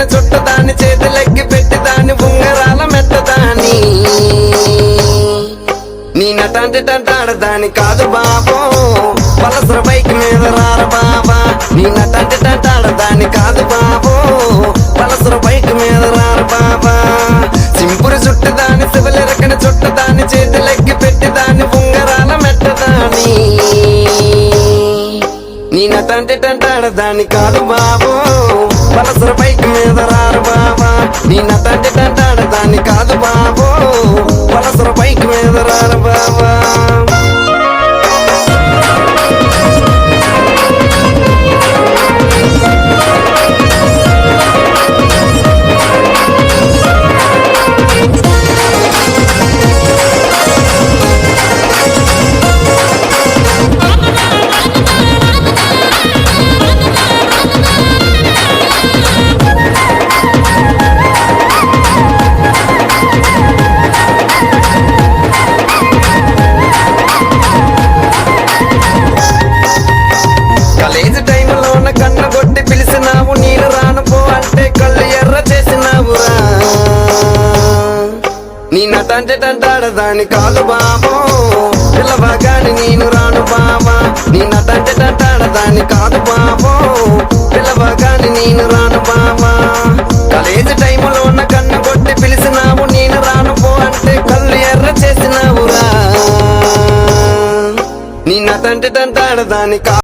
పైన చుట్టదాన్ని చేతులెక్కి పెట్టిదాన్ని ఉంగరాల మెత్తదాని నీ నటంటి టంటాడదాని కాదు బాబో పలసర బైక్ మీద రాల బాబా. నీ నటంటి టంటాడదాని కాదు బాబో పలసర బైక్ మీద రాల బాబా. సింపురు చుట్టదాని చేతి చుట్టదాని చేతులెక్కి పెట్టిదాన్ని ఉంగరాల మెట్టదాని నీ నటంటి టంటాడదాని కాదు బాబో పలసర బైక్ నీ కాలు కాదు బాబో పిల్లవగాని నేను రాను బాబా నిన్న నటంటే టంటాడదాని కాదు బాబో పిల్లవగాని నేను రాను బాబా కాలేజీ ఉన్న కన్ను కొట్టి పిలిచినావు నేను రాను పో అంటే కళ్ళు ఎర్ర చేసినావురా. నిన్న నటంటే టంటాడదాని కా